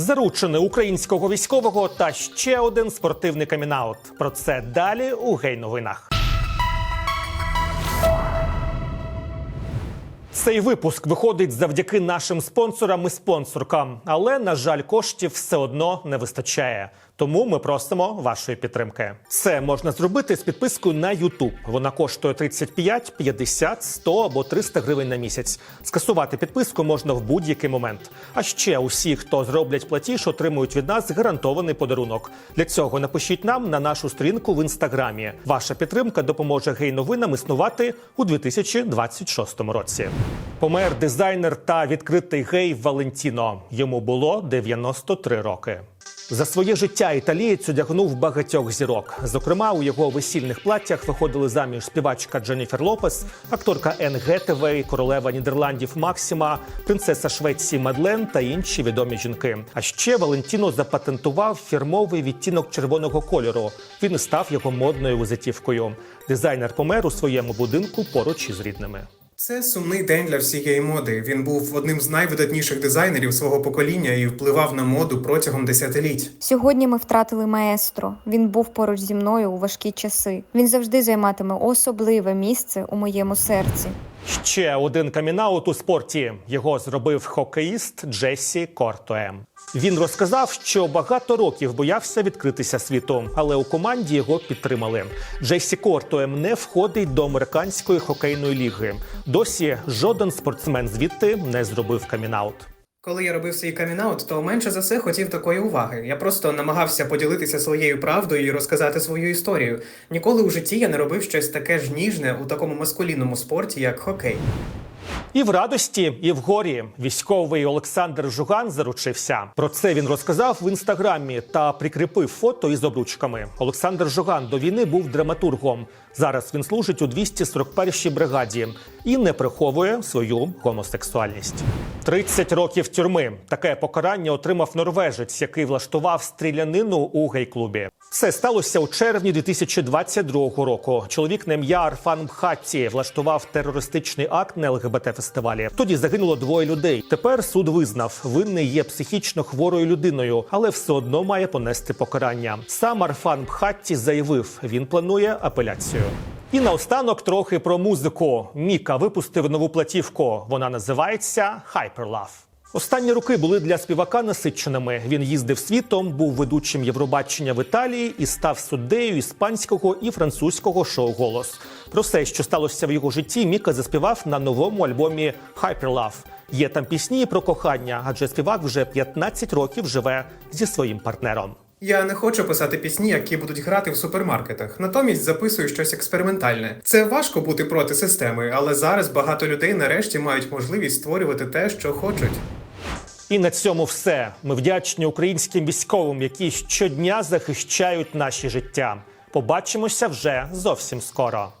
Заручене українського військового та ще один спортивний камінаут. Про це далі у гей-новинах. Цей випуск виходить завдяки нашим спонсорам і спонсоркам, але на жаль, коштів все одно не вистачає. Тому ми просимо вашої підтримки. Це можна зробити з підпискою на YouTube. Вона коштує 35, 50, 100 або 300 гривень на місяць. Скасувати підписку можна в будь-який момент. А ще усі, хто зроблять платіж, отримують від нас гарантований подарунок. Для цього напишіть нам на нашу сторінку в інстаграмі. Ваша підтримка допоможе гей-новинам існувати у 2026 році. Помер дизайнер та відкритий гей Валентіно. Йому було 93 роки. За своє життя італієць одягнув багатьох зірок. Зокрема, у його весільних платтях виходили заміж співачка Дженніфер Лопес, акторка Енн Гетевей, королева Нідерландів Максима, принцеса Швеції Мадлен та інші відомі жінки. А ще Валентіно запатентував фірмовий відтінок червоного кольору. Він став його модною визитівкою. Дизайнер помер у своєму будинку поруч із рідними. Це сумний день для всієї моди. Він був одним з найвидатніших дизайнерів свого покоління і впливав на моду протягом десятиліть. Сьогодні ми втратили маестро. Він був поруч зі мною у важкі часи. Він завжди займатиме особливе місце у моєму серці. Ще один камінаут у спорті. Його зробив хокеїст Джесі Кортоем. Він розказав, що багато років боявся відкритися світу, але у команді його підтримали. Джесі Кортоем не входить до американської хокейної ліги. Досі жоден спортсмен звідти не зробив камінаут. Коли я робив свій камінаут, то менше за все хотів такої уваги. Я просто намагався поділитися своєю правдою і розказати свою історію. Ніколи у житті я не робив щось таке ж ніжне у такому маскулінному спорті, як хокей. І в радості, і в горі військовий Олександр Жуган заручився. Про це він розказав в інстаграмі та прикріпив фото із обручками. Олександр Жуган до війни був драматургом. Зараз він служить у 241-й бригаді і не приховує свою гомосексуальність. 30 років тюрми. Таке покарання отримав норвежець, який влаштував стрілянину у гей-клубі. Все сталося у червні 2022 року. Чоловік на ім'я Арфан Мхатті влаштував терористичний акт на ЛГБТ-фестивалі. Тоді загинуло двоє людей. Тепер суд визнав, винний є психічно хворою людиною, але все одно має понести покарання. Сам Арфан Мхатті заявив, він планує апеляцію. І наостанок трохи про музику. Міка випустив нову платівку. Вона називається Hyperlove. Останні роки були для співака насиченими. Він їздив світом, був ведучим Євробачення в Італії і став суддею іспанського і французького шоу Голос. Про все, що сталося в його житті, Міка заспівав на новому альбомі Hyperlove. Є там пісні про кохання, адже співак вже 15 років живе зі своїм партнером. Я не хочу писати пісні, які будуть грати в супермаркетах. Натомість записую щось експериментальне. Це важко бути проти системи, але зараз багато людей нарешті мають можливість створювати те, що хочуть. І на цьому все. Ми вдячні українським військовим, які щодня захищають наші життя. Побачимося вже зовсім скоро.